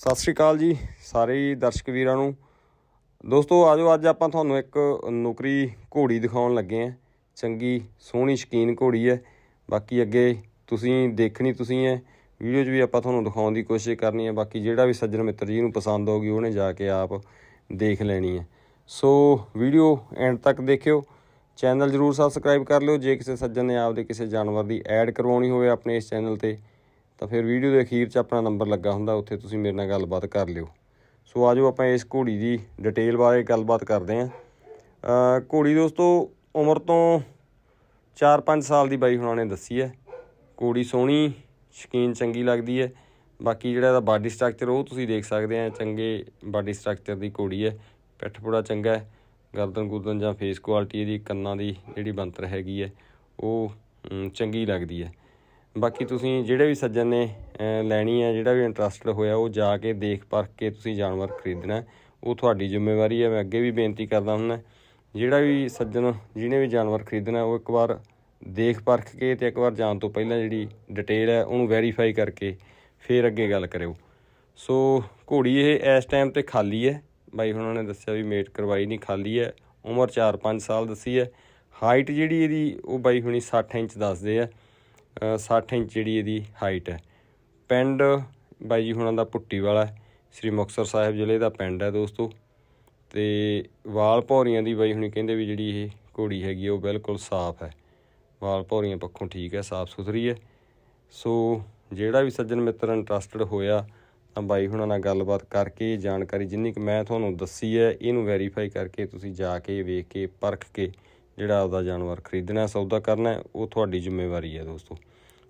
ਸਤਿ ਸ਼੍ਰੀ ਅਕਾਲ ਜੀ, ਸਾਰੇ ਹੀ ਦਰਸ਼ਕ ਵੀਰਾਂ ਨੂੰ। ਦੋਸਤੋ, ਆਜੋ ਅੱਜ ਆਪਾਂ ਤੁਹਾਨੂੰ ਇੱਕ ਨੌਕਰੀ ਘੋੜੀ ਦਿਖਾਉਣ ਲੱਗੇ ਆਂ ਚੰਗੀ, ਸੋਹਣੀ, ਸ਼ਕੀਨ ਘੋੜੀ ਹੈ। ਬਾਕੀ ਅੱਗੇ ਤੁਸੀਂ ਦੇਖਣੀ ਤੁਸੀਂ ਹੈ। ਵੀਡੀਓ 'ਚ ਵੀ ਆਪਾਂ ਤੁਹਾਨੂੰ ਦਿਖਾਉਣ ਦੀ ਕੋਸ਼ਿਸ਼ ਕਰਨੀ ਹੈ। ਬਾਕੀ ਜਿਹੜਾ ਵੀ ਸੱਜਣ ਮਿੱਤਰ ਜੀ ਨੂੰ ਪਸੰਦ ਹੋਗੀ ਉਹਨੇ ਜਾ ਕੇ ਆਪ ਦੇਖ ਲੈਣੀ ਹੈ। ਸੋ, ਵੀਡੀਓ ਐਂਡ ਤੱਕ ਦੇਖਿਓ। ਚੈਨਲ ਜਰੂਰ ਸਬਸਕ੍ਰਾਈਬ ਕਰ ਲਿਓ। ਜੇ ਕਿਸੇ ਸੱਜਣ ਨੇ ਆਪਦੇ ਕਿਸੇ ਜਾਨਵਰ ਦੀ ਐਡ ਕਰਵਾਉਣੀ ਹੋਵੇ ਆਪਣੇ ਇਸ ਚੈਨਲ ਤੇ ਤਾਂ ਫਿਰ ਵੀਡੀਓ ਦੇ ਅਖੀਰ 'ਚ ਆਪਣਾ ਨੰਬਰ ਲੱਗਾ ਹੁੰਦਾ, ਉੱਥੇ ਤੁਸੀਂ ਮੇਰੇ ਨਾਲ ਗੱਲਬਾਤ ਕਰ ਲਿਓ। ਸੋ ਆਜੋ ਆਪਾਂ ਇਸ ਘੋੜੀ ਦੀ ਡਿਟੇਲ ਬਾਰੇ ਗੱਲਬਾਤ ਕਰਦੇ ਹਾਂ। ਘੋੜੀ ਦੋਸਤੋ, ਉਮਰ ਤੋਂ 4-5 ਸਾਲ ਦੀ ਬਾਈ ਹੁਣਾਂ ਨੇ ਦੱਸੀ ਹੈ। ਘੋੜੀ ਸੋਹਣੀ, ਸ਼ਕੀਨ, ਚੰਗੀ ਲੱਗਦੀ ਹੈ। ਬਾਕੀ ਜਿਹੜਾ ਇਹਦਾ ਬਾਡੀ ਸਟਰਕਚਰ ਉਹ ਤੁਸੀਂ ਦੇਖ ਸਕਦੇ ਆ, ਚੰਗੇ ਬਾਡੀ ਸਟਰਕਚਰ ਦੀ ਘੋੜੀ ਹੈ। ਪਿੱਠ ਪੂੜਾ ਚੰਗਾ ਹੈ। ਗਰਦਨ ਗੁਰਦਨ ਜਾਂ ਫੇਸ ਕੁਆਲਿਟੀ ਇਹਦੀ ਕੰਨਾਂ ਦੀ ਜਿਹੜੀ ਬੰਤਰ ਹੈਗੀ ਹੈ, ਉਹ ਚੰਗੀ ਲੱਗਦੀ ਹੈ। ਬਾਕੀ ਤੁਸੀਂ ਜਿਹੜੇ ਵੀ ਸੱਜਣ ਨੇ ਲੈਣੀ ਹੈ ਜਿਹੜਾ ਵੀ ਇੰਟਰਸਟਡ ਹੋਇਆ, ਉਹ ਜਾ ਕੇ ਦੇਖ ਪਰਖ ਕੇ ਤੁਸੀਂ ਜਾਨਵਰ ਖਰੀਦਣਾ ਉਹ ਤੁਹਾਡੀ ਜ਼ਿੰਮੇਵਾਰੀ ਹੈ। ਮੈਂ ਅੱਗੇ ਵੀ ਬੇਨਤੀ ਕਰਦਾ ਹੁੰਦਾ ਜਿਹੜਾ ਵੀ ਸੱਜਣ ਜਿਹਨੇ ਵੀ ਜਾਨਵਰ ਖਰੀਦਣਾ ਉਹ ਇੱਕ ਵਾਰ ਦੇਖ ਪਰਖ ਕੇ ਤੇ ਇੱਕ ਵਾਰ ਜਾਣ ਤੋਂ ਪਹਿਲਾਂ ਜਿਹੜੀ ਡਿਟੇਲ ਹੈ, ਉਹਨੂੰ ਵੈਰੀਫਾਈ ਕਰਕੇ ਫਿਰ ਅੱਗੇ ਗੱਲ ਕਰਿਓ। ਸੋ ਘੋੜੀ ਇਹ ਇਸ ਟਾਈਮ ਤੇ ਖਾਲੀ ਹੈ। ਬਾਈ ਉਹਨਾਂ ਨੇ ਦੱਸਿਆ ਵੀ ਮੇਟ ਕਰਵਾਈ ਨਹੀਂ, ਖਾਲੀ ਹੈ। ਉਮਰ 4-5 ਸਾਲ ਦੱਸੀ ਹੈ। ਹਾਈਟ ਜਿਹੜੀ ਇਹਦੀ, ਉਹ ਬਾਈ ਹੁਣੀ 60 ਇੰਚ ਦੱਸਦੇ ਆ। 60 ਇੰਚ ਜਿਹੜੀ ਇਹਦੀ ਹਾਈਟ ਹੈ। ਪਿੰਡ ਬਾਈ ਜੀ ਹੁਣਾਂ ਦਾ ਪੁੱਟੀ ਵਾਲਾ ਸ੍ਰੀ ਮੁਕਤਸਰ ਸਾਹਿਬ ਜ਼ਿਲ੍ਹੇ ਦਾ ਪਿੰਡ ਹੈ ਦੋਸਤੋ। ਤੇ ਵਾਲ ਭੌਰੀਆਂ ਦੀ ਬਾਈ ਹੁਣੀ ਕਹਿੰਦੇ ਵੀ ਜਿਹੜੀ ਇਹ ਘੋੜੀ ਹੈਗੀ ਆ, ਉਹ ਬਿਲਕੁਲ ਸਾਫ਼ ਹੈ। ਵਾਲ ਭੌਰੀਆਂ ਪੱਖੋਂ ਠੀਕ ਹੈ, ਸਾਫ਼ ਸੁਥਰੀ ਹੈ। ਸੋ ਜਿਹੜਾ ਵੀ ਸੱਜਣ ਮਿੱਤਰ ਇੰਟਰਸਟਡ ਹੋਇਆ, ਤਾਂ ਬਾਈ ਹੁਣਾਂ ਨਾਲ ਗੱਲਬਾਤ ਕਰਕੇ, ਜਾਣਕਾਰੀ ਜਿੰਨੀ ਕਿ ਮੈਂ ਤੁਹਾਨੂੰ ਦੱਸੀ ਹੈ, ਇਹਨੂੰ ਵੈਰੀਫਾਈ ਕਰਕੇ ਤੁਸੀਂ ਜਾ ਕੇ, ਵੇਖ ਕੇ, ਪਰਖ ਕੇ ਜਿਹੜਾ ਆਪਦਾ ਜਾਨਵਰ ਖਰੀਦਣਾ, ਸੌਦਾ ਕਰਨਾ ਉਹ ਤੁਹਾਡੀ ਜ਼ਿੰਮੇਵਾਰੀ ਹੈ ਦੋਸਤੋ।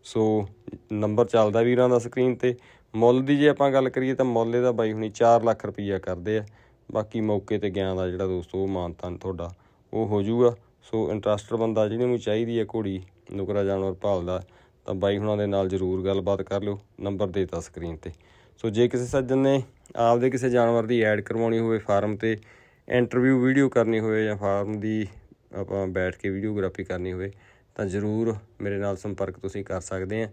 ਸੋ, ਨੰਬਰ ਚੱਲਦਾ ਵੀਰਾਂ ਦਾ ਸਕਰੀਨ ਤੇ। ਮੁੱਲ ਦੀ ਜੇ ਆਪਾਂ ਗੱਲ ਕਰੀਏ ਤਾਂ ਮੁੱਲ ਇਹਦਾ ਬਾਈ ਹੁਣੀ 4 ਲੱਖ ਰੁਪਈਆ ਕਰਦੇ ਆ। ਬਾਕੀ ਮੌਕੇ ਤੇ ਗਿਆ ਦਾ ਜਿਹੜਾ ਦੋਸਤੋ, ਉਹ ਮਾਨਤਾਨ ਤੁਹਾਡਾ, ਉਹ ਹੋ ਜਾਊਗਾ। ਸੋ, ਇੰਟਰਸਟਡ ਬੰਦਾ ਜਿਹਨੂੰ ਚਾਹੀਦੀ ਹੈ ਘੋੜੀ, ਨੁਕਰਾ ਜਾਨਵਰ ਭਾਲਦਾ, ਤਾਂ ਬਾਈ ਹੁਣਾਂ ਦੇ ਨਾਲ ਜਰੂਰ ਗੱਲਬਾਤ ਕਰ ਲਿਓ। ਨੰਬਰ ਦੇਤਾ ਸਕਰੀਨ ਤੇ। ਸੋ, ਜੇ ਕਿਸੇ ਸੱਜਣ ਨੇ ਆਪਦੇ ਕਿਸੇ ਜਾਨਵਰ ਦੀ ਐਡ ਕਰਵਾਉਣੀ ਹੋਵੇ ਫਾਰਮ ਤੇ, ਇੰਟਰਵਿਊ, ਵੀਡੀਓ ਕਰਨੀ ਹੋਵੇ ਜਾਂ ਫਾਰਮ ਦੀ ਆਪਾਂ ਬੈਠ ਕੇ ਵੀਡੀਓਗ੍ਰਾਫੀ ਕਰਨੀ ਹੋਵੇ, ਤਾਂ ਜਰੂਰ ਮੇਰੇ ਨਾਲ ਸੰਪਰਕ ਤੁਸੀਂ ਕਰ ਸਕਦੇ ਆ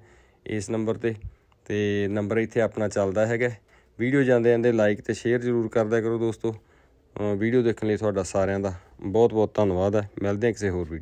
ਇਸ ਨੰਬਰ ਤੇ। ਤੇ ਨੰਬਰ ਇੱਥੇ ਆਪਣਾ ਚੱਲਦਾ ਹੈਗਾ। ਵੀਡੀਓ ਜਾਂਦੇ ਜਾਂਦੇ ਲਾਈਕ ਤੇ ਸ਼ੇਅਰ ਜਰੂਰ ਕਰਦਿਆ ਕਰੋ ਦੋਸਤੋ। ਵੀਡੀਓ ਦੇਖਣ ਲਈ ਤੁਹਾਡਾ ਸਾਰਿਆਂ ਦਾ ਬਹੁਤ ਬਹੁਤ ਧੰਨਵਾਦ ਹੈ। ਮਿਲਦੇ ਹਾਂ ਕਿਸੇ ਹੋਰ ਵੀਡੀਓ